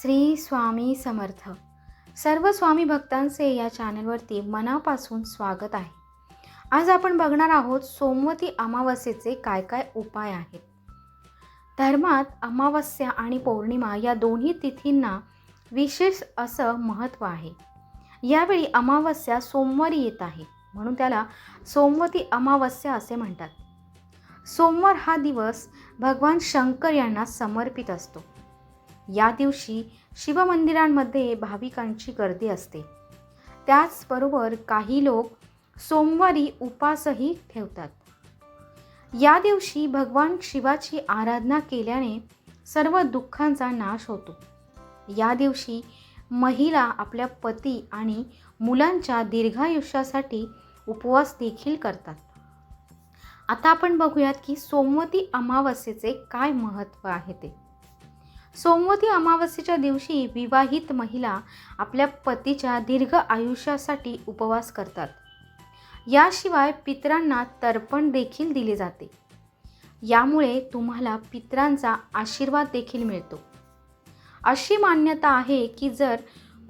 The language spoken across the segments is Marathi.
श्री स्वामी समर्थ. सर्व स्वामी भक्तांचे या चॅनलवरती मनापासून स्वागत आहे. आज आपण बघणार आहोत सोमवती अमावस्येचे काय काय उपाय आहेत. धर्मात अमावस्या आणि पौर्णिमा या दोन्ही तिथींना विशेष असं महत्त्व आहे. यावेळी अमावस्या सोमवारी येत आहे म्हणून त्याला सोमवती अमावस्या असे म्हणतात. सोमवार हा दिवस भगवान शंकर यांना समर्पित असतो. या दिवशी शिवमंदिरांमध्ये भाविकांची गर्दी असते. त्याचबरोबर काही लोक सोमवारी उपासही ठेवतात. या दिवशी भगवान शिवाची आराधना केल्याने सर्व दुःखांचा नाश होतो. या दिवशी महिला आपल्या पती आणि मुलांच्या दीर्घायुष्यासाठी उपवास देखील करतात. आता आपण बघूयात की सोमवती अमावस्येचे काय महत्त्व आहे ते. सोमवती अमावस्येच्या दिवशी विवाहित महिला आपल्या पतीच्या दीर्घ आयुष्यासाठी उपवास करतात. याशिवाय पितरांना तर्पण देखील दिले जाते. यामुळे तुम्हाला पितरांचा आशीर्वाद देखील मिळतो. अशी मान्यता आहे की जर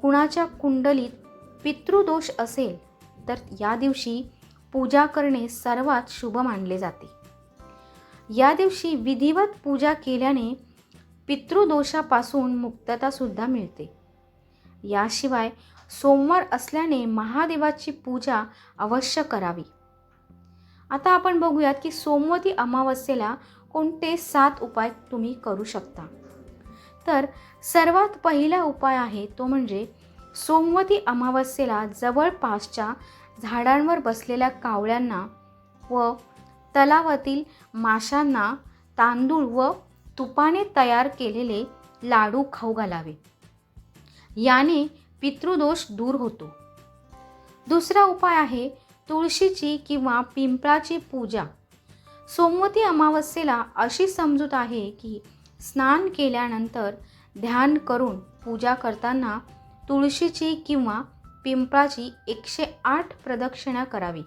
कुणाच्या कुंडलीत पितृदोष असेल तर या दिवशी पूजा करणे सर्वात शुभ मानले जाते. या दिवशी विधिवत पूजा केल्याने पितृदोषापासून मुक्ततासुद्धा मिळते. याशिवाय सोमवार असल्याने महादेवाची पूजा अवश्य करावी. आता आपण बघूयात की सोमवती अमावस्येला कोणते सात उपाय तुम्ही करू शकता. तर सर्वात पहिला उपाय आहे तो म्हणजे सोमवती अमावस्येला जवळपासच्या झाडांवर बसलेल्या कावळ्यांना व तलावातील माशांना तांदूळ व तुपाने तयार केलेले लाडू खाऊ घालावे. याने पितृदोष दूर होतो. दुसरा उपाय आहे तुळशीची किंवा पिंपळाची पूजा. सोमवती अमावस्येला अशी समजूत आहे की स्नान केल्यानंतर ध्यान करून पूजा करताना तुळशीची किंवा पिंपळाची एकशे आठ प्रदक्षिणा करावी.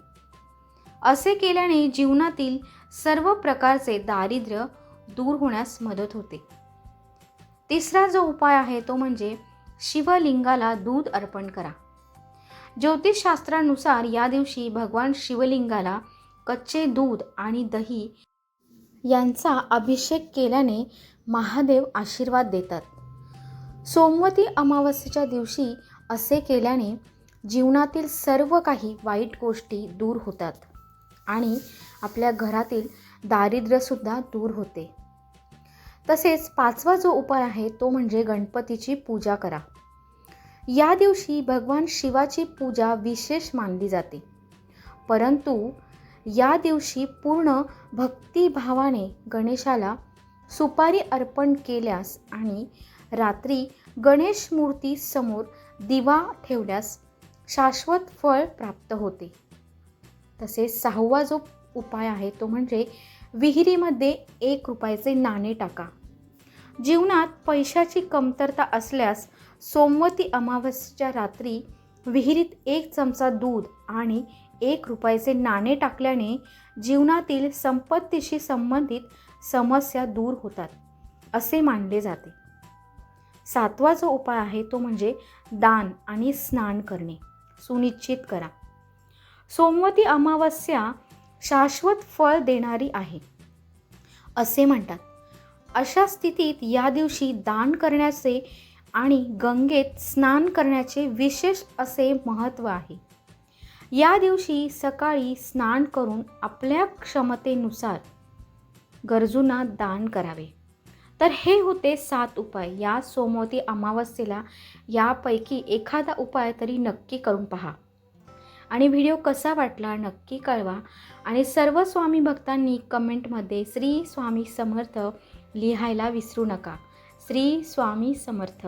असे केल्याने जीवनातील सर्व प्रकारचे दारिद्र्य दूर होण्यास मदत होते. तिसरा जो उपाय आहे तो म्हणजे शिवलिंगाला दूध अर्पण करा. ज्योतिषशास्त्रानुसार या दिवशी भगवान शिवलिंगाला कच्चे दूध आणि दही यांचा अभिषेक केल्याने महादेव आशीर्वाद देतात. सोमवती अमावस्येच्या दिवशी असे केल्याने जीवनातील सर्व काही वाईट गोष्टी दूर होतात आणि आपल्या घरातील दारिद्र्यसुद्धा दूर होते. तसेच पाचवा जो उपाय आहे तो म्हणजे गणपतीची पूजा करा. या दिवशी भगवान शिवाची पूजा विशेष मानली जाते. परंतु या दिवशी पूर्ण भक्तिभावाने गणेशाला सुपारी अर्पण केल्यास आणि रात्री गणेश मूर्ती समोर दिवा ठेवल्यास शाश्वत फळ प्राप्त होते. तसेच सहावा जो उपाय आहे तो म्हणजे विहिरीमध्ये एक रुपयाचे नाणे टाका. जीवनात पैशाची कमतरता असल्यास सोमवती अमावस्येच्या रात्री विहिरीत एक चमचा दूध आणि एक रुपयाचे नाणे टाकल्याने जीवनातील संपत्तीशी संबंधित समस्या दूर होतात असे मानले जाते. सातवा जो उपाय आहे तो म्हणजे दान आणि स्नान करणे. सुनिश्चित करा. सोमवती अमावस्या शाश्वत फळ देणारी आहे असे म्हणतात. अशा स्थितीत या दिवशी दान करण्याचे आणि गंगेत स्नान करण्याचे विशेष असे महत्त्व आहे. या दिवशी सकाळी स्नान करून आपल्या क्षमतेनुसार गरजूंना दान करावे. तर हे होते सात उपाय. या सोमवती अमावस्येला यापैकी एखादा उपाय तरी नक्की करून पहा. आणि व्हिडिओ कसा वाटला नक्की कळवा. आणि सर्व स्वामी भक्तांनी कमेंटमध्ये श्री स्वामी समर्थ लिहायला विसरू नका. श्री स्वामी समर्थ.